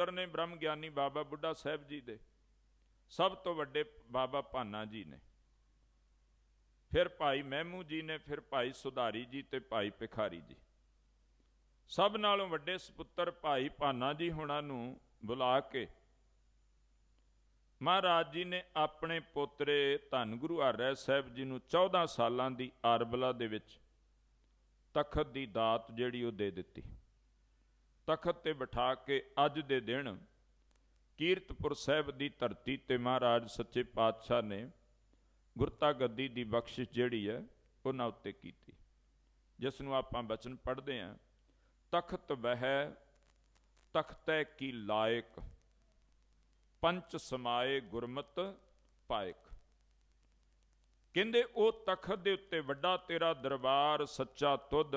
ਪੁੱਤਰ ਨੇ ਬ੍ਰਹਮ ਗਿਆਨੀ ਬਾਬਾ ਬੁੱਢਾ ਸਾਹਿਬ ਜੀ ਦੇ, ਸਭ ਤੋਂ ਵੱਡੇ ਬਾਬਾ ਭਾਨਾ ਜੀ ਨੇ। ਫਿਰ ਭਾਈ ਮਹਿਮੂ ਜੀ ਨੇ, ਫਿਰ ਭਾਈ ਸੁਧਾਰੀ ਜੀ ਤੇ ਭਾਈ ਭਿਖਾਰੀ ਜੀ। ਸਭ ਨਾਲੋਂ ਵੱਡੇ ਸੁਪੁੱਤਰ ਭਾਈ ਭਾਨਾ ਜੀ ਹੁਣਾਂ ਨੂੰ ਬੁਲਾ ਕੇ ਮਹਾਰਾਜ ਜੀ ਨੇ ਆਪਣੇ ਪੋਤਰੇ ਧੰਨ ਗੁਰੂ ਹਰਿ ਸਾਹਿਬ ਜੀ ਨੂੰ 14 ਸਾਲਾਂ ਦੀ ਆਰਬਲਾ ਦੇ ਵਿੱਚ ਤਖਤ ਦੀ ਦਾਤ ਜਿਹੜੀ ਉਹ ਦੇ ਦਿੱਤੀ। ਤਖਤ ਤੇ ਬਿਠਾ ਕੇ ਅੱਜ ਦੇ ਦਿਨ ਕੀਰਤਪੁਰ ਸਾਹਿਬ ਦੀ ਧਰਤੀ ਤੇ ਮਹਾਰਾਜ ਸੱਚੇ ਪਾਤਸ਼ਾਹ ਨੇ ਗੁਰਤਾ ਗੱਦੀ ਦੀ ਬਖਸ਼ਿਸ਼ ਜਿਹੜੀ ਹੈ, ਉਹਨਾਂ ਉੱਤੇ ਕੀਤੀ। ਜਿਸ ਨੂੰ ਆਪਾਂ ਬਚਨ ਪੜ੍ਹਦੇ ਆਂ ਤਖਤ ਵਹਿ, ਤਖਤੈ ਕੀ ਲਾਇਕ, ਪੰਚ ਸਮਾਏ ਗੁਰਮਤ ਪਾਇਕ। ਕਹਿੰਦੇ, ਉਹ ਤਖਤ ਦੇ ਉੱਤੇ ਵੱਡਾ ਤੇਰਾ ਦਰਬਾਰ, ਸੱਚਾ ਤੁਧ,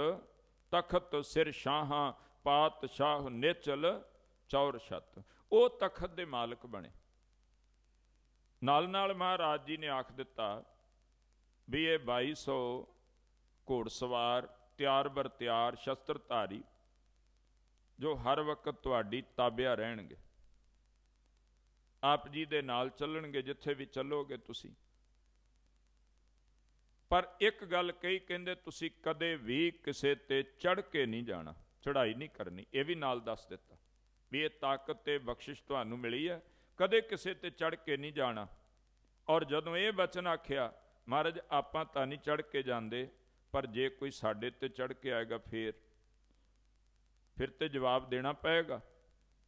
ਤਖਤ ਸਿਰ ਸ਼ਾਹਾਂ ਪਾਤਸ਼ਾਹ ਨਿਚਲ ਚੌਰ ਛਤ। ਉਹ ਤਖਤ ਦੇ ਮਾਲਕ ਬਣੇ। ਨਾਲ ਨਾਲ ਮਹਾਰਾਜ ਜੀ ਨੇ ਆਖ ਦਿੱਤਾ ਵੀ ਇਹ 2200 ਘੋੜਸਵਾਰ ਤਿਆਰ ਬਰ ਤਿਆਰ, ਸ਼ਸਤਰਧਾਰੀ, ਜੋ ਹਰ ਵਕਤ ਤੁਹਾਡੀ ਤਾਬਿਆ ਰਹਿਣਗੇ। ਆਪ ਜੀ ਦੇ ਨਾਲ ਚੱਲਣਗੇ ਜਿੱਥੇ ਵੀ ਚੱਲੋਗੇ ਤੁਸੀਂ। ਪਰ ਇੱਕ ਗੱਲ ਕਹੀ, ਕਹਿੰਦੇ ਤੁਸੀਂ ਕਦੇ ਵੀ ਕਿਸੇ ਤੇ ਚੜ ਕੇ ਨਹੀਂ ਜਾਣਾ। ਚੜ੍ਹਾਈ ਨਹੀਂ ਕਰਨੀ, ਇਹ ਵੀ ਨਾਲ ਦੱਸ ਦਿੱਤਾ ਵੀ ਇਹ ਤਾਕਤ ਤੇ ਬਖਸ਼ਿਸ਼ ਤੁਹਾਨੂੰ ਮਿਲੀ ਹੈ, ਕਦੇ ਕਿਸੇ ਤੇ ਚੜ ਕੇ ਨਹੀਂ ਜਾਣਾ। ਔਰ ਜਦੋਂ ਇਹ ਬਚਨ ਆਖਿਆ, ਮਹਾਰਾਜ, ਆਪਾਂ ਤਾਂ ਨਹੀਂ ਚੜ ਕੇ ਜਾਂਦੇ, ਪਰ ਜੇ ਕੋਈ ਸਾਡੇ ਤੇ ਚੜ ਕੇ ਆਏਗਾ ਫੇਰ, ਫਿਰ ਤੇ ਜਵਾਬ ਦੇਣਾ ਪਏਗਾ।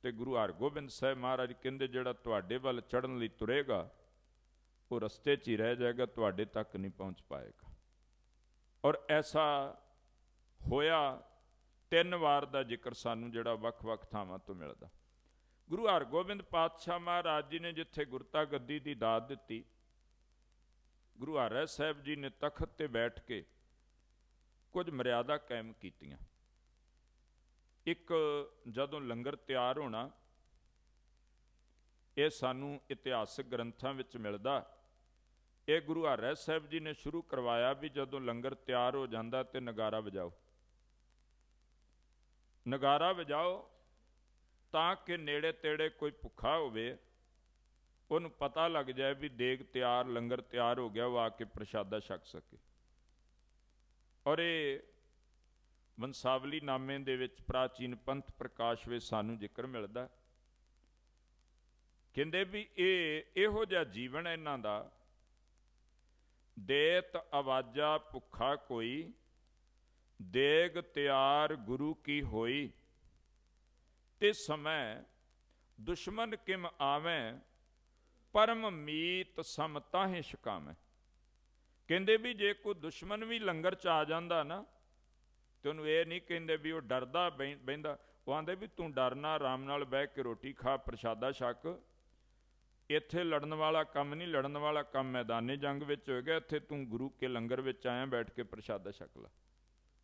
ਤੇ ਗੁਰੂ ਹਰਗੋਬਿੰਦ ਸਾਹਿਬ ਮਹਾਰਾਜ ਕਹਿੰਦੇ, ਜਿਹੜਾ ਤੁਹਾਡੇ ਵੱਲ ਚੜਨ ਲਈ ਤੁਰੇਗਾ, ਉਹ ਰਸਤੇ 'ਚ ਹੀ ਰਹਿ ਜਾਏਗਾ, ਤੁਹਾਡੇ ਤੱਕ ਨਹੀਂ ਪਹੁੰਚ ਪਾਏਗਾ। ਔਰ ਐਸਾ ਹੋਇਆ ਤਿੰਨ ਵਾਰ ਦਾ ਜ਼ਿਕਰ ਸਾਨੂੰ ਜਿਹੜਾ ਵੱਖ-ਵੱਖ ਥਾਵਾਂ ਤੋਂ ਮਿਲਦਾ। ਗੁਰੂ ਹਰਗੋਬਿੰਦ ਪਾਤਸ਼ਾਹ ਮਹਾਰਾਜ ਜੀ ਨੇ ਜਿੱਥੇ ਗੁਰਤਾ ਗੱਦੀ ਦੀ ਦਾਤ ਦਿੱਤੀ, ਗੁਰੂ ਹਰਿ ਸਾਹਿਬ ਜੀ ਨੇ ਤਖਤ ਤੇ ਬੈਠ ਕੇ ਕੁਝ ਮਰਿਆਦਾ ਕਾਇਮ ਕੀਤੀਆਂ। ਇੱਕ ਜਦੋਂ ਲੰਗਰ ਤਿਆਰ ਹੋਣਾ, ਇਹ ਸਾਨੂੰ ਇਤਿਹਾਸਕ ਗ੍ਰੰਥਾਂ ਵਿੱਚ ਮਿਲਦਾ। ਇਹ ਗੁਰੂ ਹਰਿ ਸਾਹਿਬ ਜੀ ਨੇ ਸ਼ੁਰੂ ਕਰਵਾਇਆ ਵੀ ਜਦੋਂ ਲੰਗਰ ਤਿਆਰ ਹੋ ਜਾਂਦਾ ਤੇ ਨਗਾਰਾ ਵਜਾਓ। ਨਗਾਰਾ ਵਜਾਓ ਤਾਂ ਕਿ ਨੇੜੇ ਤੇੜੇ ਕੋਈ ਭੁੱਖਾ ਹੋਵੇ। ਉਹਨੂੰ ਪਤਾ ਲੱਗ ਜਾਏ ਵੀ ਦੇਗ ਤਿਆਰ, ਲੰਗਰ ਤਿਆਰ ਹੋ ਗਿਆ, ਉਹ ਆ ਕੇ ਪ੍ਰਸ਼ਾਦਾ ਛਕ ਸਕੇ। ਔਰ ਇਹ ਵੰਸਾਵਲੀ ਨਾਮੇ ਦੇ ਵਿੱਚ ਪ੍ਰਾਚੀਨ ਪੰਥ ਪ੍ਰਕਾਸ਼ ਵਿੱਚ ਸਾਨੂੰ ਜ਼ਿਕਰ ਮਿਲਦਾ ਕਹਿੰਦੇ ਵੀ ਇਹ ਇਹੋ ਜਿਹਾ ਜੀਵਨ ਇਹਨਾਂ ਦਾ। ਦੇਤ ਆਵਾਜ਼ਾ ਭੁੱਖਾ ਕੋਈ ਦੇਗ ਤਿਆਰ ਗੁਰੂ ਕੀ ਹੋਈ? ਤੇ ਸਮੈ ਦੁਸ਼ਮਨ ਕਿਮ ਆਵੇਂ? ਪਰਮ ਮੀਤ ਸਮ ਤਾਹੇ ਸ਼ਿਕਾਵੇਂ ਕਹਿੰਦੇ ਵੀ ਜੇ ਕੋਈ ਦੁਸ਼ਮਨ ਵੀ ਲੰਗਰ ਚ ਆ ਜਾਂਦਾ ਨਾ, ਤੇ ਉਹਨੂੰ ਇਹ ਨਹੀਂ ਕਹਿੰਦੇ ਵੀ ਉਹ ਡਰਦਾ ਬੈਂਦਾ ਉਹ ਆਂਦੇ ਵੀ ਤੂੰ ਡਰਨਾ ਆਰਾਮ ਨਾਲ ਬਹਿ ਕੇ ਰੋਟੀ ਖਾ, ਪ੍ਰਸ਼ਾਦਾ ਛਕ। ਇੱਥੇ ਲੜਨ ਵਾਲਾ ਕੰਮ ਨਹੀਂ, ਲੜਨ ਵਾਲਾ ਕੰਮ ਮੈਦਾਨੇ ਜੰਗ ਵਿੱਚ ਹੋਏਗਾ। ਇੱਥੇ ਤੂੰ ਗੁਰੂ ਕੇ ਲੰਗਰ ਵਿੱਚ ਆਇਆ, ਬੈਠ ਕੇ ਪ੍ਰਸ਼ਾਦਾ ਛਕ ਲੈ।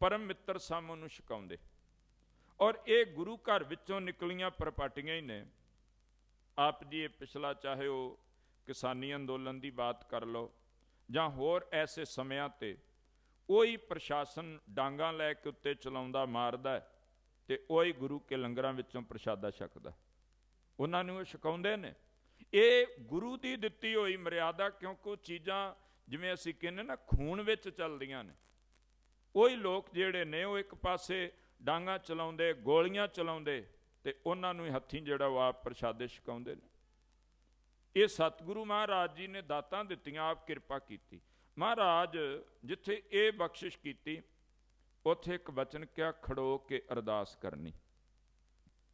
ਪਰਮ ਮਿੱਤਰ ਸਮ ਉਹਨੂੰ ਛਕਾਉਂਦੇ। ਔਰ ਇਹ ਗੁਰੂ ਘਰ ਵਿੱਚੋਂ ਨਿਕਲੀਆਂ ਪ੍ਰਪਾਟੀਆਂ ਹੀ ਨੇ। ਆਪ ਜੀ ਇਹ ਪਿਛਲਾ ਚਾਹੇ ਉਹ ਕਿਸਾਨੀ ਅੰਦੋਲਨ ਦੀ ਬਾਤ ਕਰ ਲਓ ਜਾਂ ਹੋਰ ਐਸੇ ਸਮਿਆਂ ਤੇ ਉਹੀ ਪ੍ਰਸ਼ਾਸਨ ਡਾਂਗਾ ਲੈ ਕੇ ਉੱਤੇ ਚਲਾਉਂਦਾ, ਮਾਰਦਾ ਤੇ ਉਹੀ ਗੁਰੂ ਕੇ ਲੰਗਰਾਂ ਵਿੱਚੋਂ ਪ੍ਰਸ਼ਾਦਾ ਛਕਦਾ। ਉਹਨਾਂ ਨੂੰ ਉਹ ਛਕਾਉਂਦੇ ਨੇ। ਇਹ ਗੁਰੂ ਦੀ ਦਿੱਤੀ ਹੋਈ ਮਰਿਆਦਾ ਕਿਉਂਕਿ ਉਹ ਚੀਜ਼ਾਂ ਜਿਵੇਂ ਅਸੀਂ ਕਹਿੰਦੇ ਨਾ ਖੂਨ ਵਿੱਚ ਚੱਲਦੀਆਂ ਨੇ ਉਹੀ ਲੋਕ ਜਿਹੜੇ ਨੇ ਉਹ ਇੱਕ ਪਾਸੇ ਡਾਂਗਾ ਚਲਾਉਂਦੇ, ਗੋਲੀਆਂ ਚਲਾਉਂਦੇ ਤੇ ਉਹਨਾਂ ਨੂੰ ਹੱਥੀਂ ਜਿਹੜਾ ਉਹ ਆਪ ਪ੍ਰਸ਼ਾਦੇ ਛਕਾਉਂਦੇ ਨੇ। ਇਹ ਸਤਿਗੁਰੂ ਮਹਾਰਾਜ ਜੀ ਨੇ ਦਾਤਾਂ ਦਿੱਤੀਆਂ, ਆਪ ਕਿਰਪਾ ਕੀਤੀ। ਮਹਾਰਾਜ ਜਿੱਥੇ ਇਹ ਬਖਸ਼ਿਸ਼ ਕੀਤੀ, ਉੱਥੇ ਇੱਕ ਵਚਨ ਕਿਹਾ, ਖੜੋ ਕੇ ਅਰਦਾਸ ਕਰਨੀ।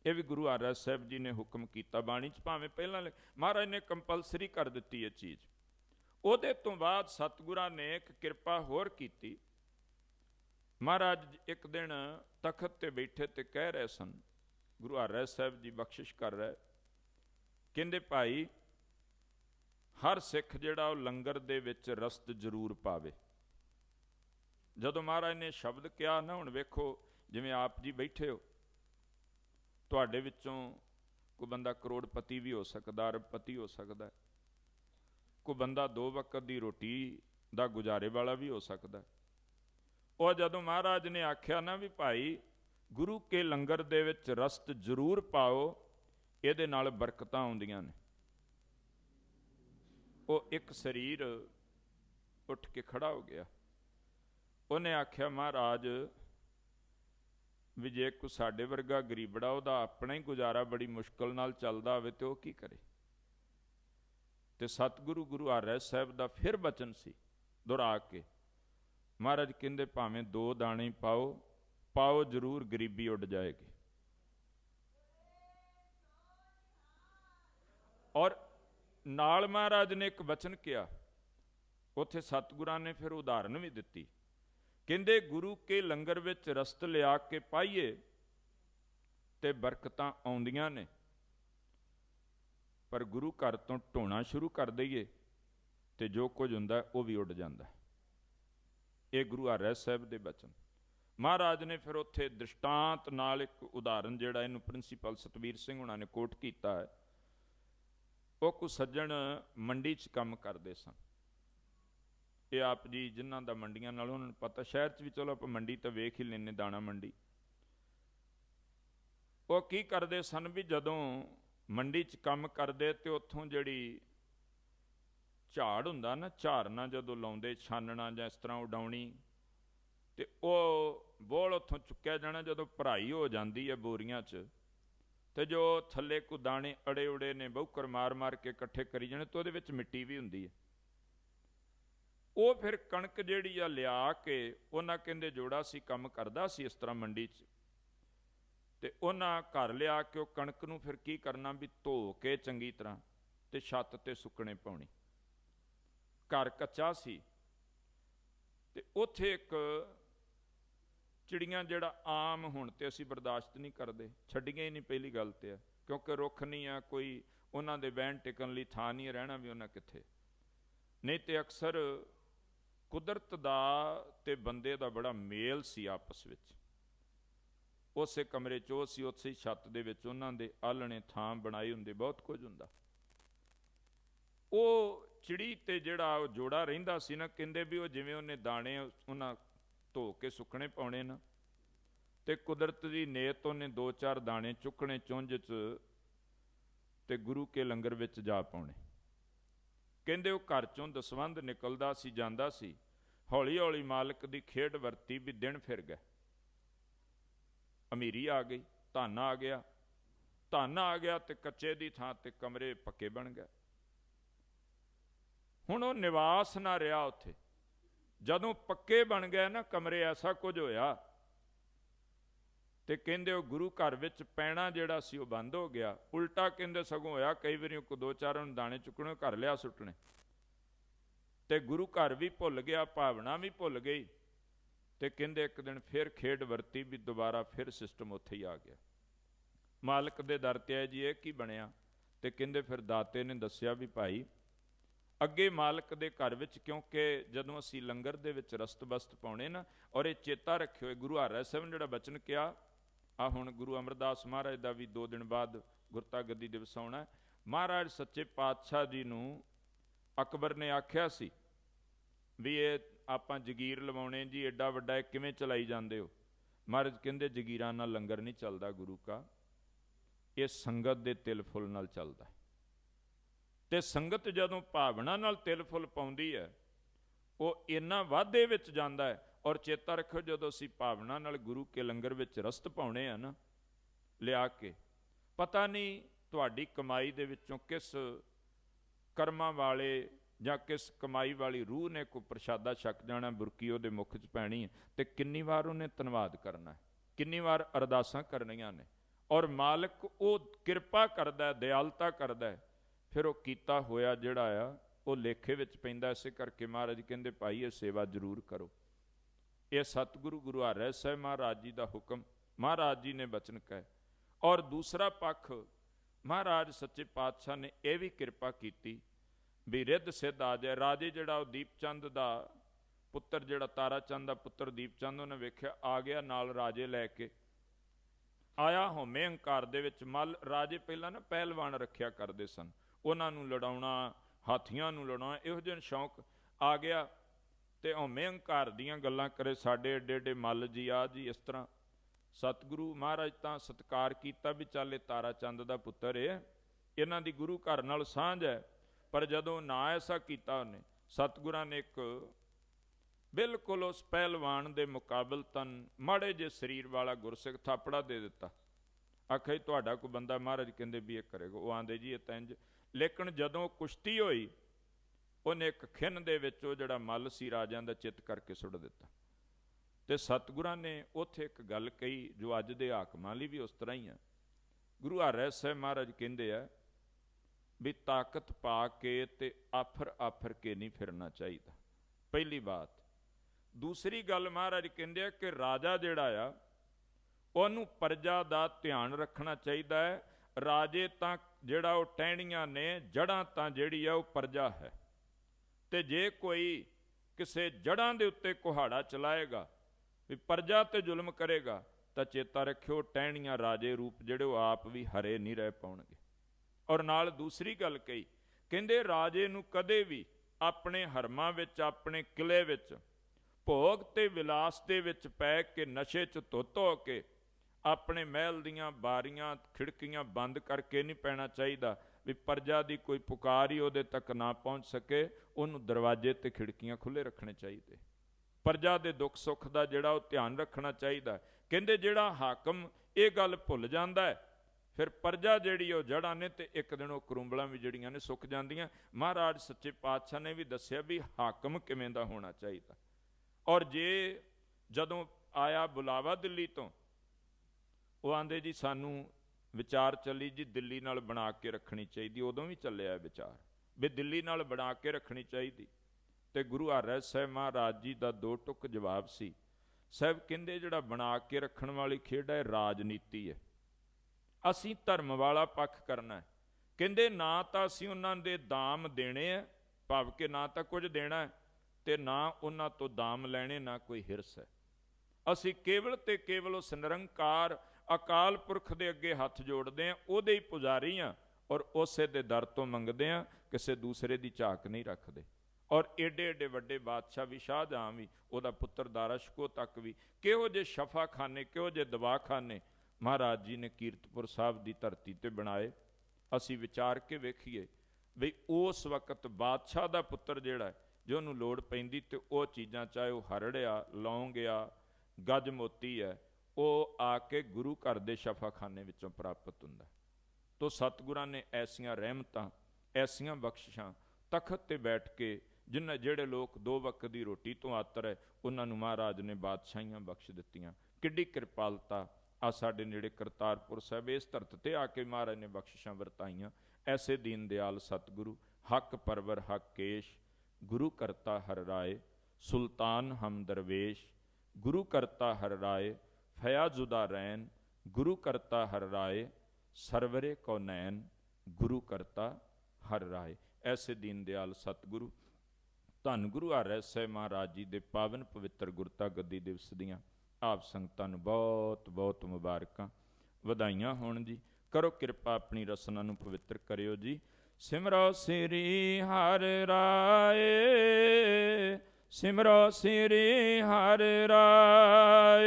ਇਹ ਵੀ ਗੁਰੂ ਹਰਿ ਸਾਹਿਬ ਜੀ ਨੇ ਹੁਕਮ ਕੀਤਾ, ਬਾਣੀ ਚ ਭਾਵੇਂ ਪਹਿਲਾਂ ਮਹਾਰਾਜ ਨੇ ਕੰਪਲਸਰੀ ਕਰ ਦਿੱਤੀ ਇਹ ਚੀਜ਼। ਉਹਦੇ ਤੋਂ ਬਾਅਦ ਸਤਿਗੁਰਾਂ ਨੇ ਇੱਕ ਕਿਰਪਾ ਹੋਰ ਕੀਤੀ ਮਹਾਰਾਜ ਇੱਕ ਦਿਨ ਤਖਤ ਤੇ ਬੈਠੇ ਤੇ ਕਹਿ ਰਹੇ ਸਨ, ਗੁਰੂ ਹਰਿ ਸਾਹਿਬ ਜੀ ਬਖਸ਼ਿਸ਼ ਕਰ ਰਹੇ। ਕਹਿੰਦੇ, ਭਾਈ, ਹਰ ਸਿੱਖ ਜਿਹੜਾ ਉਹ ਲੰਗਰ ਦੇ ਵਿੱਚ ਰਸਤ ਜ਼ਰੂਰ ਪਾਵੇ। ਜਦੋਂ ਮਹਾਰਾਜ ਨੇ ਸ਼ਬਦ ਕਿਹਾ, ਨਾ ਹੁਣ ਵੇਖੋ ਜਿਵੇਂ ਆਪ ਜੀ ਬੈਠੇ ਹੋ, ਤੁਹਾਡੇ ਵਿੱਚੋਂ ਕੋਈ ਬੰਦਾ ਕਰੋੜਪਤੀ ਵੀ ਹੋ ਸਕਦਾ, ਅਰਬਪਤੀ ਹੋ ਸਕਦਾ ਕੋਈ ਬੰਦਾ ਦੋ ਵਕਤ ਦੀ ਰੋਟੀ ਦਾ ਗੁਜ਼ਾਰੇ ਵਾਲਾ ਵੀ ਹੋ ਸਕਦਾ ਉਹ ਜਦੋਂ ਮਹਾਰਾਜ ਨੇ ਆਖਿਆ ਨਾ ਵੀ ਭਾਈ, ਗੁਰੂ ਕੇ ਲੰਗਰ ਦੇ ਵਿੱਚ ਰਸਤ ਜ਼ਰੂਰ ਪਾਓ, ਇਹਦੇ ਨਾਲ ਬਰਕਤਾਂ ਆਉਂਦੀਆਂ ਨੇ। ਉਹ ਇੱਕ ਸਰੀਰ ਉੱਠ ਕੇ ਖੜਾ ਹੋ ਗਿਆ। ਉਹਨੇ ਆਖਿਆ, ਮਹਾਰਾਜ, ਵੀ ਜੇ ਕੋ ਸਾਡੇ ਵਰਗਾ ਗਰੀਬੜਾ ਉਹਦਾ ਆਪਣਾ ਹੀ ਗੁਜ਼ਾਰਾ ਬੜੀ ਮੁਸ਼ਕਲ ਨਾਲ ਚੱਲਦਾ ਹੋਵੇ ਤੇ ਉਹ ਕੀ ਕਰੇ? ਤੇ ਸਤਿਗੁਰੂ ਗੁਰੂ ਹਰਿ ਸਾਹਿਬ ਦਾ ਫਿਰ ਬਚਨ ਸੀ, ਦੁਹਰਾ ਕੇ। ਮਹਾਰਾਜ ਕਹਿੰਦੇ ਭਾਵੇਂ ਦੋ ਦਾਣੇ ਪਾਓ ਪਾਓ ਜ਼ਰੂਰ ਗਰੀਬੀ ਉੱਡ ਜਾਏਗੀ। ਔਰ ਨਾਲ ਮਹਾਰਾਜ ਨੇ ਇੱਕ ਵਚਨ ਕਿਹਾ, ਉੱਥੇ ਸਤਿਗੁਰਾਂ ਨੇ ਫਿਰ ਉਦਾਹਰਨ ਵੀ ਦਿੱਤੀ। ਕਹਿੰਦੇ, ਗੁਰੂ ਕੇ ਲੰਗਰ ਵਿੱਚ ਰਸਤ ਲਿਆ ਕੇ ਪਾਈਏ ਤੇ ਬਰਕਤਾਂ ਆਉਂਦੀਆਂ ਨੇ। ਪਰ ਗੁਰੂ ਘਰ ਤੋਂ ਢੋਣਾ ਸ਼ੁਰੂ ਕਰ ਦਈਏ ਤੇ ਜੋ ਕੁਝ ਹੁੰਦਾ ਉਹ ਵੀ ਉੱਡ ਜਾਂਦਾ ਇਹ ਗੁਰੂ ਹਰਿ ਸਾਹਿਬ ਦੇ ਬਚਨ। ਮਹਾਰਾਜ ਨੇ ਫਿਰ ਉੱਥੇ ਦ੍ਰਿਸ਼ਟਾਂਤ ਨਾਲ ਇੱਕ ਉਦਾਹਰਨ ਜਿਹੜਾ ਇਹਨੂੰ ਪ੍ਰਿੰਸੀਪਲ ਸਤਵੀਰ ਸਿੰਘ ਹੁਣਾਂ ਨੇ ਕੋਟ ਕੀਤਾ ਹੈ। ਉਹ ਕੁ ਸੱਜਣ ਮੰਡੀ 'ਚ ਕੰਮ ਕਰਦੇ ਸਨ। ਇਹ ਆਪ ਜੀ ਜਿਨ੍ਹਾਂ ਦਾ ਮੰਡੀਆਂ ਨਾਲ ਉਹਨਾਂ ਨੂੰ ਪਤਾ, ਸ਼ਹਿਰ 'ਚ ਵੀ ਚਲੋ ਆਪਾਂ ਮੰਡੀ ਤਾਂ ਵੇਖ ਹੀ ਲੈਨੇ ਦਾਣਾ ਮੰਡੀ। ਉਹ ਕੀ ਕਰਦੇ ਸਨ ਵੀ ਜਦੋਂ ਮੰਡੀ 'ਚ ਕੰਮ ਕਰਦੇ ਤੇ ਉੱਥੋਂ ਜਿਹੜੀ ਝਾੜ ਹੁੰਦਾ ਨਾ ਝਾਰਨਾ ਜਦੋਂ ਲਾਉਂਦੇ, ਛਾਨਣਾ ਜਾਂ ਇਸ ਤਰ੍ਹਾਂ ਉਡਾਉਣੀ, ਤੇ ਉਹ ਬੋਲ ਉੱਥੋਂ ਚੁੱਕਿਆ ਜਾਣਾ, ਜਦੋਂ ਭਰਾਈ ਹੋ ਜਾਂਦੀ ਹੈ ਬੋਰੀਆਂ 'ਚ, ਤੇ ਜੋ ਥੱਲੇ ਕੋ ਦਾਣੇ ਅੜੇ ਉੜੇ ਨੇ ਬੌਕਰ ਮਾਰ ਮਾਰ ਕੇ ਇਕੱਠੇ ਕਰੀ ਜਾਣੇ, ਤੇ ਉਹਦੇ ਵਿੱਚ ਮਿੱਟੀ ਵੀ ਹੁੰਦੀ ਹੈ। ਉਹ ਫਿਰ ਕਣਕ ਜਿਹੜੀ ਆ ਲਿਆ ਕੇ, ਉਹਨਾਂ ਕਹਿੰਦੇ ਜੋੜਾ ਸੀ, ਕੰਮ ਕਰਦਾ ਸੀ ਇਸ ਤਰ੍ਹਾਂ ਮੰਡੀ 'ਚ, ਤੇ ਉਹਨਾਂ ਘਰ ਲਿਆ ਕੇ ਉਹ ਕਣਕ ਨੂੰ ਫਿਰ ਕੀ ਕਰਨਾ ਵੀ ਧੋ ਕੇ ਚੰਗੀ ਤਰ੍ਹਾਂ, ਤੇ ਛੱਤ ਤੇ ਸੁੱਕਣੇ ਪਾਉਣੀ। ਘਰ ਕੱਚਾ ਸੀ। ਤੇ ਉੱਥੇ ਇੱਕ ਚਿੜੀਆਂ ਜਿਹੜਾ ਆਮ ਹੁਣ ਤੇ ਅਸੀਂ ਬਰਦਾਸ਼ਤ ਨਹੀਂ ਕਰਦੇ, ਛੱਡੀਆਂ ਹੀ ਨਹੀਂ ਪਹਿਲੀ ਗੱਲ ਤੇ ਆ, ਕਿਉਂਕਿ ਰੁੱਖ ਨਹੀਂ ਆ, ਕੋਈ ਉਹਨਾਂ ਦੇ ਬਹਿਣ ਟਿਕਣ ਲਈ ਥਾਂ ਨਹੀਂ ਰਹਿਣਾ ਵੀ ਉਹਨਾਂ ਕਿੱਥੇ। ਨਹੀਂ ਤੇ ਅਕਸਰ ਕੁਦਰਤ ਦਾ ਤੇ ਬੰਦੇ ਦਾ ਬੜਾ ਮੇਲ ਸੀ ਆਪਸ ਵਿੱਚ। ਉਸੇ ਕਮਰੇ 'ਚ ਉਹ ਸੀ ਉਸੇ ਛੱਤ ਦੇ ਵਿੱਚ ਉਹਨਾਂ ਦੇ ਆਲਣੇ ਥਾਂ ਬਣਾਈ ਹੁੰਦੇ, ਬਹੁਤ ਕੁਝ ਹੁੰਦਾ। ਉਹ ਚਿੜੀ ਤੇ ਜਿਹੜਾ ਉਹ ਜੋੜਾ ਰਹਿੰਦਾ ਸੀ ਨਾ, ਕਹਿੰਦੇ ਵੀ ਉਹ ਜਿਵੇਂ ਉਹਨੇ ਦਾਣੇ ਉਹਨਾਂ ਧੋ ਕੇ ਸੁੱਕਣੇ ਪਾਉਣੇ ਨਾ, ਤੇ ਕੁਦਰਤ ਦੀ ਨੇਤ ਉਹਨੇ ਦੋ ਚਾਰ ਦਾਣੇ ਚੁੱਕਣੇ ਚੁੰਝ 'ਚ ਤੇ ਗੁਰੂ ਕੇ ਲੰਗਰ ਵਿੱਚ ਜਾ ਪਾਉਣੇ। ਕਹਿੰਦੇ ਉਹ ਘਰ ਚੋਂ ਦਸਵੰਦ ਨਿਕਲਦਾ ਸੀ, ਜਾਂਦਾ ਸੀ ਹੌਲੀ ਹੌਲੀ ਮਾਲਕ ਦੀ ਖੇਡ ਵਰਤੀ ਵੀ ਦਿਨ ਫਿਰ ਗਏ। ਅਮੀਰੀ ਆ ਗਈ, ਧਨ ਆ ਗਿਆ, ਧਨ ਆ ਗਿਆ ਤੇ ਕੱਚੇ ਦੀ ਥਾਂ ਤੇ ਕਮਰੇ ਪੱਕੇ ਬਣ ਗਏ। ਹੁਣ ਉਹ ਨਿਵਾਸ ਨਾ ਰਿਹਾ ਉੱਥੇ। ਜਦੋਂ ਪੱਕੇ ਬਣ ਗਏ ਨਾ ਕਮਰੇ, ਐਸਾ ਕੁਝ ਹੋਇਆ ਤੇ ਕਹਿੰਦੇ ਉਹ ਗੁਰੂ ਘਰ ਵਿੱਚ ਪੈਣਾ ਜਿਹੜਾ ਸੀ ਉਹ ਬੰਦ ਹੋ ਗਿਆ। ਉਲਟਾ ਕਹਿੰਦੇ ਸਗੋਂ ਹੋਇਆ, ਕਈ ਵਾਰੀ ਕੋ ਦੋ ਚਾਰ ਨੂੰ ਦਾਣੇ ਚੁੱਕਣੇ ਘਰ ਲਿਆ ਸੁੱਟਣੇ। ਤੇ ਗੁਰੂ ਘਰ ਵੀ ਭੁੱਲ ਗਿਆ, ਭਾਵਨਾ ਵੀ ਭੁੱਲ ਗਈ ਤੇ ਕਹਿੰਦੇ ਇੱਕ ਦਿਨ ਫਿਰ ਖੇਡ ਵਰਤੀ ਵੀ ਦੁਬਾਰਾ ਫਿਰ ਸਿਸਟਮ ਉੱਥੇ ਹੀ ਆ ਗਿਆ। ਮਾਲਕ ਦੇ ਦਰ ਤੇ ਆਏ ਜੀ, ਇਹ ਕੀ ਬਣਿਆ? ਤੇ ਕਹਿੰਦੇ ਫਿਰ ਦਾਤੇ ਨੇ ਦੱਸਿਆ ਵੀ ਭਾਈ ਅੱਗੇ ਮਾਲਕ ਦੇ ਘਰ ਵਿੱਚ, ਕਿਉਂਕਿ ਜਦੋਂ ਅਸੀਂ ਲੰਗਰ ਦੇ ਵਿੱਚ ਰਸਤ-ਬਸਤ ਪਾਉਣੇ ਨਾ, ਔਰ ਇਹ ਚੇਤਾ ਰੱਖਿਓ ਗੁਰੂ ਹਰਿ ਸਾਹਿਬ ਨੇ ਜਿਹੜਾ ਬਚਨ ਕਿਹਾ, ਆ ਹੁਣ ਗੁਰੂ ਅਮਰਦਾਸ ਮਹਾਰਾਜ ਦਾ ਵੀ 2 ਦਿਨ ਬਾਅਦ ਗੁਰਤਾ ਗੱਦੀ ਦਿਵਸ ਆਉਣਾ ਮਹਾਰਾਜ ਸੱਚੇ ਪਾਤਸ਼ਾਹ ਜੀ ਨੂੰ ਅਕਬਰ ਨੇ ਆਖਿਆ ਸੀ ਵੀ ਇਹ ਆਪਾਂ ਜਗੀਰ ਲਵਾਉਣੇ ਜੀ ਐਡਾ ਵੱਡਾ ਇਹ ਕਿਵੇਂ ਚਲਾਈ ਜਾਂਦੇ ਹੋ? ਮਹਾਰਾਜ ਕਹਿੰਦੇ, ਜਗੀਰਾਂ ਨਾਲ ਲੰਗਰ ਨਹੀਂ ਚੱਲਦਾ ਗੁਰੂ ਕਾ, ਇਹ ਸੰਗਤ ਦੇ ਤਿਲ ਫੁੱਲ ਨਾਲ ਚੱਲਦਾ ਤੇ ਸੰਗਤ ਜਦੋਂ ਭਾਵਨਾ ਨਾਲ ਤਿਲ ਫੁੱਲ ਪਾਉਂਦੀ ਹੈ, ਉਹ ਇੰਨਾ ਵਾਧੇ ਵਿੱਚ ਜਾਂਦਾ ਹੈ, ਔਰ ਚੇਤਾ ਰੱਖੋ ਜਦੋਂ ਅਸੀਂ ਭਾਵਨਾ ਨਾਲ ਗੁਰੂ ਕੇ ਲੰਗਰ ਵਿੱਚ ਰਸਤ ਪਾਉਣੇ ਆ ਨਾ, ਲਿਆ ਕੇ, ਪਤਾ ਨਹੀਂ ਤੁਹਾਡੀ ਕਮਾਈ ਦੇ ਵਿੱਚੋਂ ਕਿਸ ਕਰਮਾਂ ਵਾਲੇ ਜਾਂ ਕਿਸ ਕਮਾਈ ਵਾਲੀ ਰੂਹ ਨੇ ਕੋ ਪ੍ਰਸ਼ਾਦਾ ਛਕ ਜਾਣਾ, ਬੁਰਕੀ ਉਹਦੇ ਮੁਖ 'ਚ ਪੈਣੀ ਹੈ, ਤੇ ਕਿੰਨੀ ਵਾਰ ਉਹਨੇ ਧੰਨਵਾਦ ਕਰਨਾ ਕਿੰਨੀ ਵਾਰ ਅਰਦਾਸਾਂ ਕਰਨੀਆਂ ਨੇ, ਔਰ ਮਾਲਕ ਉਹ ਕਿਰਪਾ ਕਰਦਾ ਦਿਆਲਤਾ ਕਰਦਾ ਫਿਰ ਉਹ ਕੀਤਾ ਹੋਇਆ ਜਿਹੜਾ ਆ, ਉਹ ਲੇਖੇ ਵਿੱਚ ਪੈਂਦਾ ਇਸੇ ਕਰਕੇ ਮਹਾਰਾਜ ਕਹਿੰਦੇ, ਭਾਈ, ਇਹ ਸੇਵਾ ਜ਼ਰੂਰ ਕਰੋ। ਇਹ ਸਤਿਗੁਰੂ ਗੁਰੂ ਹਰਿ ਸਾਹਿਬ ਮਹਾਰਾਜ ਜੀ ਦਾ ਹੁਕਮ, ਮਹਾਰਾਜ ਜੀ ਨੇ ਬਚਨ ਕਹੇ। ਔਰ ਦੂਸਰਾ ਪੱਖ, ਮਹਾਰਾਜ ਸੱਚੇ ਪਾਤਸ਼ਾਹ ਨੇ ਇਹ ਵੀ ਕਿਰਪਾ ਕੀਤੀ ਵੀ ਰਿੱਧ ਸਿੱਧ ਆ ਜਾਏ। ਰਾਜੇ ਜਿਹੜਾ ਉਹ ਦੀਪਚੰਦ ਦਾ ਪੁੱਤਰ, ਜਿਹੜਾ ਤਾਰਾ ਚੰਦ ਦਾ ਪੁੱਤਰ ਦੀਪਚੰਦ, ਉਹਨੇ ਵੇਖਿਆ, ਆ ਗਿਆ ਨਾਲ ਰਾਜੇ ਲੈ ਕੇ। ਆਇਆ ਹੋਮੇ, ਹੰਕਾਰ ਦੇ ਵਿੱਚ ਮਲ, ਰਾਜੇ ਪਹਿਲਾਂ ਨਾ ਪਹਿਲਵਾਨ ਰੱਖਿਆ ਕਰਦੇ ਸਨ। ਉਹਨਾਂ ਨੂੰ ਲੜਾਉਣਾ, ਹਾਥੀਆਂ ਨੂੰ ਲੜਾਉਣਾ, ਇਹੋ ਜਿਹੇ ਸ਼ੌਂਕ ਆ ਗਿਆ ਤੇ ਹਉਮੈ ਹੰਕਾਰ ਦੀਆਂ ਗੱਲਾਂ ਕਰੇ, ਸਾਡੇ ਏਡੇ ਏਡੇ ਮੱਲ ਜੀ ਆ ਜੀ, ਇਸ ਤਰ੍ਹਾਂ। ਸਤਿਗੁਰੂ ਮਹਾਰਾਜ ਤਾਂ ਸਤਕਾਰ ਕੀਤਾ ਵੀ ਚੱਲ ਇਹ ਤਾਰਾ ਚੰਦ ਦਾ ਪੁੱਤਰ ਏ, ਇਹਨਾਂ ਦੀ ਗੁਰੂ ਘਰ ਨਾਲ ਸਾਂਝ ਹੈ, ਪਰ ਜਦੋਂ ਨਾ ਐਸਾ ਕੀਤਾ ਉਹਨੇ, ਸਤਿਗੁਰਾਂ ਨੇ ਇੱਕ ਬਿਲਕੁਲ ਉਸ ਪਹਿਲਵਾਨ ਦੇ ਮੁਕਾਬਲਤਨ ਮਾੜੇ ਜੇ ਸਰੀਰ ਵਾਲਾ ਗੁਰਸਿੱਖ ਥਾਪੜਾ ਦੇ ਦਿੱਤਾ। ਆਖੇ ਤੁਹਾਡਾ ਕੋਈ ਬੰਦਾ? ਮਹਾਰਾਜ ਕਹਿੰਦੇ ਵੀ ਇਹ ਕਰੇਗਾ। ਉਹ ਆਂਦੇ, ਜੀ, ਇਹ ਤਾਂ ਲੇਕਿਨ ਜਦੋਂ ਕੁਸ਼ਤੀ ਹੋਈ, ਉਹਨੇ ਇੱਕ ਖਿੰਨ ਦੇ ਵਿੱਚ ਉਹ ਜਿਹੜਾ ਮੱਲ ਸੀ ਰਾਜਿਆਂ ਦਾ ਚਿੱਤ ਕਰਕੇ ਸੁੱਟ ਦਿੱਤਾ। ਤੇ ਸਤਿਗੁਰਾਂ ਨੇ ਉੱਥੇ ਇੱਕ ਗੱਲ ਕਹੀ, ਜੋ ਅੱਜ ਦੇ ਹਾਕਮਾਂ ਲਈ ਵੀ ਉਸ ਤਰ੍ਹਾਂ ਹੀ ਆ। ਗੁਰੂ ਹਰਿ ਸਾਹਿਬ ਮਹਾਰਾਜ ਕਹਿੰਦੇ ਆ ਵੀ ਤਾਕਤ ਪਾ ਕੇ ਤੇ ਆਫਰ ਆਫਰ ਕੇ ਨਹੀਂ ਫਿਰਨਾ ਚਾਹੀਦਾ। ਪਹਿਲੀ ਬਾਤ। ਦੂਸਰੀ ਗੱਲ ਮਹਾਰਾਜ ਕਹਿੰਦੇ ਆ ਕਿ ਰਾਜਾ ਜਿਹੜਾ ਆ, ਉਹਨੂੰ ਪਰਜਾ ਦਾ ਧਿਆਨ ਰੱਖਣਾ ਚਾਹੀਦਾ ਹੈ। ਰਾਜੇ ਤਾਂ ਜਿਹੜਾ ਉਹ ਟਹਿਣੀਆਂ ਨੇ ਜੜਾਂ ਤਾਂ ਜਿਹੜੀ ਆ ਉਹ ਪਰਜਾ ਹੈ। ਤੇ ਜੇ ਕੋਈ ਕਿਸੇ ਜੜਾਂ ਦੇ ਉੱਤੇ ਕੁਹਾੜਾ ਚਲਾਏਗਾ, ਵੀ ਪਰਜਾ ਤੇ ਜ਼ੁਲਮ ਕਰੇਗਾ, ਤਾਂ ਚੇਤਾ ਰੱਖਿਓ ਟਹਿਣੀਆਂ ਰਾਜੇ ਰੂਪ ਜਿਹੜੇ ਉਹ ਆਪ ਵੀ ਹਰੇ ਨਹੀਂ ਰਹਿ ਪਾਉਣਗੇ। ਔਰ ਨਾਲ ਦੂਸਰੀ ਗੱਲ ਕਹੀ, ਕਹਿੰਦੇ ਰਾਜੇ ਨੂੰ ਕਦੇ ਵੀ ਆਪਣੇ ਹਰਮਾਂ ਵਿੱਚ, ਆਪਣੇ ਕਿਲੇ ਵਿੱਚ, ਭੋਗ ਤੇ ਵਿਲਾਸ ਦੇ ਵਿੱਚ ਪੈ ਕੇ, ਨਸ਼ੇ 'ਚ ਧੁੱਤ ਹੋ ਕੇ ਆਪਣੇ ਮਹਿਲ ਦੀਆਂ ਬਾਰੀਆਂ, ਖਿੜਕੀਆਂ ਬੰਦ ਕਰਕੇ ਨਹੀਂ ਪੈਣਾ ਚਾਹੀਦਾ ਵੀ ਪਰਜਾ ਦੀ ਕੋਈ ਪੁਕਾਰ ਹੀ ਉਹਦੇ ਤੱਕ ਨਾ ਪਹੁੰਚ ਸਕੇ, ਉਹਨੂੰ ਦਰਵਾਜ਼ੇ ਤੇ ਖਿੜਕੀਆਂ ਖੁੱਲੇ ਰੱਖਣੇ ਚਾਹੀਦੇ। ਪਰਜਾ ਦੇ ਦੁੱਖ ਸੁੱਖ ਦਾ ਜਿਹੜਾ ਉਹ ਧਿਆਨ ਰੱਖਣਾ ਚਾਹੀਦਾ। ਕਹਿੰਦੇ ਜਿਹੜਾ ਹਾਕਮ ਇਹ ਗੱਲ ਭੁੱਲ ਜਾਂਦਾ ਹੈ, ਫਿਰ ਪਰਜਾ ਜਿਹੜੀ ਉਹ ਜੜਾਂ ਨੇ ਤੇ ਇੱਕ ਦਿਨ ਉਹ ਕਰੂੰਬਲਾਂ ਵੀ ਜਿਹੜੀਆਂ ਨੇ ਸੁੱਕ ਜਾਂਦੀਆਂ। ਮਹਾਰਾਜ ਸੱਚੇ ਪਾਤਸ਼ਾਹ ਨੇ ਵੀ ਦੱਸਿਆ ਵੀ ਹਾਕਮ ਕਿਵੇਂ ਦਾ ਹੋਣਾ ਚਾਹੀਦਾ। ਔਰ ਜੇ ਜਦੋਂ ਆਇਆ ਬੁਲਾਵਾ ਦਿੱਲੀ ਤੋਂ ਉਹ ਆਂਦੇ ਜੀ ਸਾਨੂੰ ਵਿਚਾਰ ਚੱਲੀ ਜੀ ਦਿੱਲੀ ਨਾਲ ਬਣਾ ਕੇ ਰੱਖਣੀ ਚਾਹੀਦੀ, ਉਦੋਂ ਵੀ ਚੱਲਿਆ ਵਿਚਾਰ, ਵੀ ਦਿੱਲੀ ਨਾਲ ਬਣਾ ਕੇ ਰੱਖਣੀ ਚਾਹੀਦੀ। ਤੇ ਗੁਰੂ ਹਰਿ ਸਾਹਿਬ ਮਹਾਰਾਜ ਜੀ ਦਾ ਦੋ ਟੁਕ ਜਵਾਬ ਸੀ, ਸਾਹਿਬ ਕਹਿੰਦੇ ਜਿਹੜਾ ਬਣਾ ਕੇ ਰੱਖਣ ਵਾਲੀ ਖੇਡ ਹੈ ਰਾਜਨੀਤੀ ਹੈ। ਅਸੀਂ ਧਰਮ ਵਾਲਾ ਪੱਖ ਕਰਨਾ ਹੈ। ਕਹਿੰਦੇ ਨਾ ਤਾਂ ਅਸੀਂ ਉਹਨਾਂ ਦੇ ਦਾਮ ਦੇਣੇ ਆ ਭਾਵ ਕਿ ਨਾ ਤਾਂ ਕੁਝ ਦੇਣਾ ਹੈ, ਤੇ ਨਾ ਉਹਨਾਂ ਤੋਂ ਦਾਮ ਲੈਣੇ, ਨਾ ਕੋਈ ਹਿਰਸ ਹੈ। ਅਸੀਂ ਕੇਵਲ ਤੇ ਕੇਵਲ ਉਸ ਨਿਰੰਕਾਰ ਅਕਾਲ ਪੁਰਖ ਦੇ ਅੱਗੇ ਹੱਥ ਜੋੜਦੇ ਆਂ ਉਹਦੇ ਹੀ ਪੁਜਾਰੀ ਆਂ ਔਰ ਉਸੇ ਦੇ ਦਰ ਤੋਂ ਮੰਗਦੇ ਆਂ ਕਿਸੇ ਦੂਸਰੇ ਦੀ ਝਾਕ ਨਹੀਂ ਰੱਖਦੇ। ਔਰ ਏਡੇ ਏਡੇ ਵੱਡੇ ਬਾਦਸ਼ਾਹ ਵੀ ਸ਼ਾਹਜਹਾਂ ਵੀ ਉਹਦਾ ਪੁੱਤਰ ਦਾਰਸ਼ਕੋ ਤੱਕ ਵੀ ਕਿਹੋ ਜੇ ਸ਼ਫਾਖਾਨੇ ਕਿਹੋ ਜੇ ਦਵਾਖਾਨੇ ਮਹਾਰਾਜ ਜੀ ਨੇ ਕੀਰਤਪੁਰ ਸਾਹਿਬ ਦੀ ਧਰਤੀ ਤੇ ਬਣਾਏ। ਅਸੀਂ ਵਿਚਾਰ ਕੇ ਵੇਖੀਏ ਵੀ ਉਸ ਵਕਤ ਬਾਦਸ਼ਾਹ ਦਾ ਪੁੱਤਰ ਜਿਹੜਾ ਹੈ, ਜੇ ਉਹਨੂੰ ਲੋੜ ਪੈਂਦੀ ਤੇ ਉਹ ਚੀਜ਼ਾਂ ਚਾਹੇ ਉਹ ਹਰੜਿਆ ਲੌਂਗ ਆ ਗੱਜ ਮੋਤੀ ਹੈ ਉਹ ਆ ਕੇ ਗੁਰੂ ਘਰ ਦੇ ਸ਼ਫਾਖਾਨੇ ਵਿੱਚੋਂ ਪ੍ਰਾਪਤ ਹੁੰਦਾ। ਤੋ ਸਤਿਗੁਰਾਂ ਨੇ ਐਸੀਆਂ ਰਹਿਮਤਾਂ, ਐਸੀਆਂ ਬਖਸ਼ਿਸ਼ਾਂ ਤਖਤ ਤੇ ਬੈਠ ਕੇ ਜਿਨ੍ਹਾਂ ਜਿਹੜੇ ਲੋਕ ਦੋ ਵਕਤ ਦੀ ਰੋਟੀ ਤੋਂ ਆਤਰ ਹੈ, ਉਹਨਾਂ ਨੂੰ ਮਹਾਰਾਜ ਨੇ ਬਾਦਸ਼ਾਹੀਆਂ ਬਖਸ਼ ਦਿੱਤੀਆਂ। ਕਿੱਡੀ ਕਿਰਪਾਲਤਾ ਆ ਸਾਡੇ ਨੇੜੇ ਕਰਤਾਰਪੁਰ ਸਾਹਿਬ, ਇਸ ਧਰਤ ਤੇ ਆ ਕੇ ਮਹਾਰਾਜ ਨੇ ਬਖਸ਼ਿਸ਼ਾਂ ਵਰਤਾਈਆਂ। ਐਸੇ ਦੀਨ ਦਿਆਲ ਸਤਿਗੁਰੂ, ਹੱਕ ਪਰਵਰ, ਹੱਕ ਕੇਸ਼, ਗੁਰੂ ਕਰਤਾ ਹਰ ਰਾਏ, ਸੁਲਤਾਨ ਹਮ ਦਰਵੇਸ਼, ਗੁਰੂ ਕਰਤਾ ਹਰ ਰਾਏ ਫਯਾਜ਼ੁਦਾ ਰੈਨ ਗੁਰੂ ਕਰਤਾ ਹਰ ਰਾਏ, ਸਰਵਰੇ ਕੋ ਨੈਨ ਗੁਰੂ ਕਰਤਾ ਹਰ ਰਾਏ। ਐਸੇ ਦੀਨ ਦਿਆਲ ਸਤਿਗੁਰੂ, ਧੰਨ ਗੁਰੂ ਹਰਿ ਸਾਹਿਬ ਮਹਾਰਾਜ ਜੀ ਦੇ ਪਾਵਨ ਪਵਿੱਤਰ ਗੁਰਤਾ ਗੱਦੀ ਦਿਵਸ ਦੀਆਂ ਆਪ ਸੰਗਤਾਂ ਨੂੰ ਬਹੁਤ ਬਹੁਤ ਮੁਬਾਰਕਾਂ। ਵਧਾਈਆਂ ਹੋਣ ਜੀ। ਕਰੋ ਕਿਰਪਾ ਆਪਣੀ ਰਸਨਾ ਨੂੰ ਪਵਿੱਤਰ ਕਰਿਓ ਜੀ। ਸਿਮਰੋ ਸ੍ਰੀ ਹਰਿ ਰਾਏ ਸਿਮਰੋ ਸ੍ਰੀ ਹਰਿ ਰਾਏ।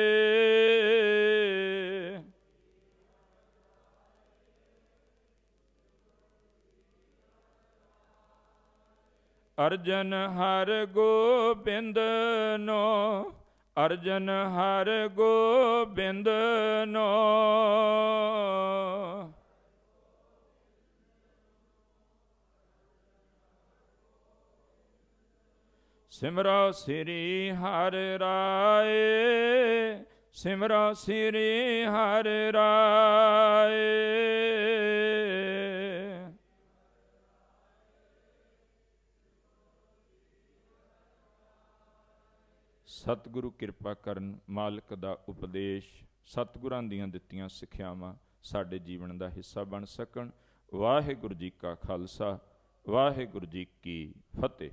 ਅਰਜਨ ਹਰ ਗੋਬਿੰਦ ਨੋ ਅਰਜਨ ਹਰ ਗੋਬਿੰਦ ਨੋ। ਸਿਮਰੋ ਸ੍ਰੀ ਹਰਿ ਰਾਏ, ਸਿਮਰੋ ਸ੍ਰੀ ਹਰਿ ਰਾਏ। ਸਤਿਗੁਰੂ ਕਿਰਪਾ ਕਰਨ ਮਾਲਕ ਦਾ ਉਪਦੇਸ਼, ਸਤਿਗੁਰਾਂ ਦੀਆਂ ਦਿੱਤੀਆਂ ਸਿੱਖਿਆਵਾਂ ਸਾਡੇ ਜੀਵਨ ਦਾ ਹਿੱਸਾ ਬਣ ਸਕਣ। ਵਾਹਿਗੁਰੂ ਜੀ ਕਾ ਖਾਲਸਾ, ਵਾਹਿਗੁਰੂ ਜੀ ਕੀ ਫਤਿਹ।